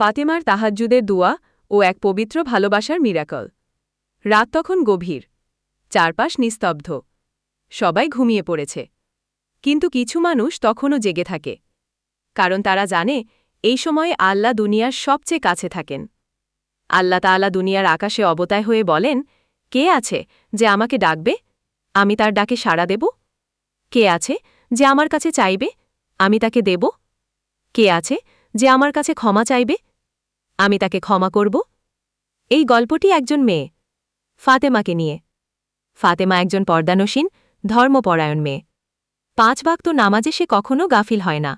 ফাতেমার তাহাজ্জুদের দোয়া ও এক পবিত্র ভালোবাসার মিরাকল। রাত তখন গভীর। চারপাশ নিস্তব্ধ। সবাই ঘুমিয়ে পড়েছে। কিন্তু কিছু মানুষ তখনও জেগে থাকে। কারণ তারা জানে, এই সময়ে আল্লাহ দুনিয়ার সবচেয়ে কাছে থাকেন। আল্লাহ তাআলা দুনিয়ার আকাশে অবতায় হয়ে বলেন, কে আছে যে আমাকে ডাকবে? আমি তার ডাকে সাড়া দেব? কে আছে যে আমার কাছে চাইবে? আমি তাকে দেব? কে আছে যে আমার কাছে ক্ষমা চাইবে? আমি তাকে ক্ষমা করব। এই গল্পটি একজন মেয়ে, ফাতেমাকে নিয়ে। ফাতেমা একজন পর্দানসীন, ধর্মপরায়ণ মেয়ে। পাঁচ বাক্ত নামাজে সে কখনও গাফিল হয় না।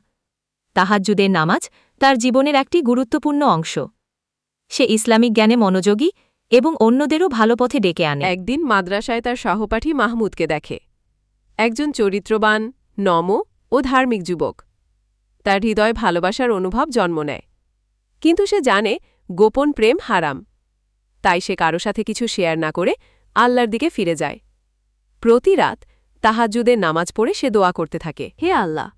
তাহাজ্জুদের নামাজ তার জীবনের একটি গুরুত্বপূর্ণ অংশ। সে ইসলামিক জ্ঞানে মনোযোগী এবং অন্যদেরও ভালো পথে ডেকে আনে। একদিন মাদ্রাসায় তার সহপাঠী মাহমুদকে দেখে। একজন চরিত্রবান, নম ও ধার্মিক যুবক। তার হৃদয় ভালোবাসার অনুভব জন্ম নেয়। কিন্তু সে জানে গোপন প্রেম হারাম। তাই সে কারও সাথে কিছু শেয়ার না করে আল্লাহর দিকে ফিরে যায়। প্রতি রাত তাহাজ্জুদের নামাজ পড়ে সে দোয়া করতে থাকে। হে আল্লাহ,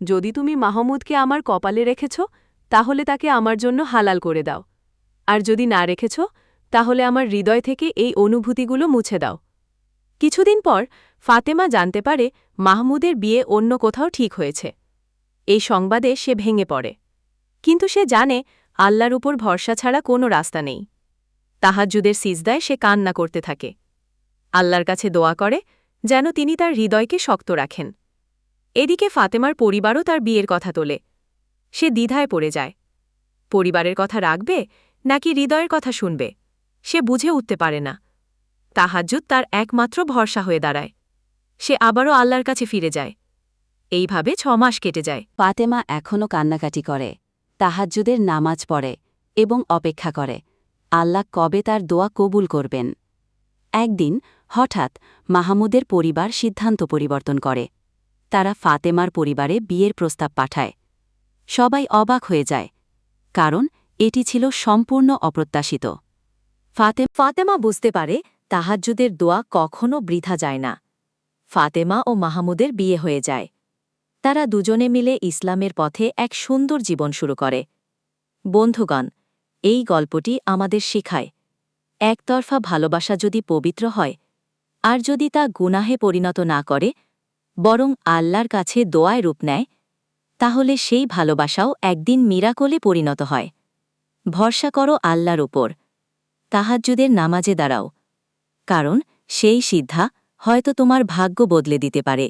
যদি তুমি মাহমুদকে আমার কপালে রেখেছ, তাহলে তাকে আমার জন্য হালাল করে দাও। আর যদি না রেখেছ, তাহলে আমার হৃদয় থেকে এই অনুভূতিগুলো মুছে দাও। কিছুদিন পর ফাতেমা জানতে পারে মাহমুদের বিয়ে অন্য কোথাও ঠিক হয়েছে। এই সংবাদে সে ভেঙে পড়ে। কিন্তু সে জানে আল্লাহর উপর ভরসা ছাড়া কোনো রাস্তা নেই। তাহাজ্জুদের সিজদায় সে কান্না করতে থাকে। আল্লাহর কাছে দোয়া করে, যেন তিনি তার হৃদয়কে শক্ত রাখেন। এদিকে ফাতেমার পরিবারও তার বিয়ের কথা তোলে। সে দ্বিধায় পড়ে যায়। পরিবারের কথা রাখবে, নাকি হৃদয়ের কথা শুনবে? সে বুঝে উঠতে পারে না। তাহাজ্জুদ তার একমাত্র ভরসা হয়ে দাঁড়ায়। সে আবারও আল্লাহর কাছে ফিরে যায়। এইভাবে ছ মাস কেটে যায়। ফাতেমা এখনও কান্নাকাটি করে। তাহাজ্জুদের নামাজ পড়ে এবং অপেক্ষা করে। আল্লাহ কবে তার দোয়া কবুল করবেন? একদিন হঠাৎ মাহমুদের পরিবার সিদ্ধান্ত পরিবর্তন করে। তারা ফাতেমার পরিবারে বিয়ের প্রস্তাব পাঠায়। সবাই অবাক হয়ে যায়, কারণ এটি ছিল সম্পূর্ণ অপ্রত্যাশিত। ফাতে ফাতেমা বুঝতে পারে তাহাজ্জুদের দোয়া কখনও বৃথা যায় না। ফাতেমা ও মাহমুদের বিয়ে হয়ে যায়। তারা দুজনে মিলে ইসলামের পথে এক সুন্দর জীবন শুরু করে। বন্ধুগণ, এই গল্পটি আমাদের শেখায়, একতরফা ভালোবাসা যদি পবিত্র হয়, আর যদি তা গুনাহে পরিণত না করে, বরং আল্লাহর কাছে দোয়ায় রূপ নেয়, তাহলে সেই ভালোবাসাও একদিন মিরাকলে পরিণত হয়। ভরসা করো আল্লাহর উপর, তাহাজ্জুদের নামাজে দাঁড়াও, কারণ সেই সিদ্ধা হয়তো তোমার ভাগ্য বদলে দিতে পারে।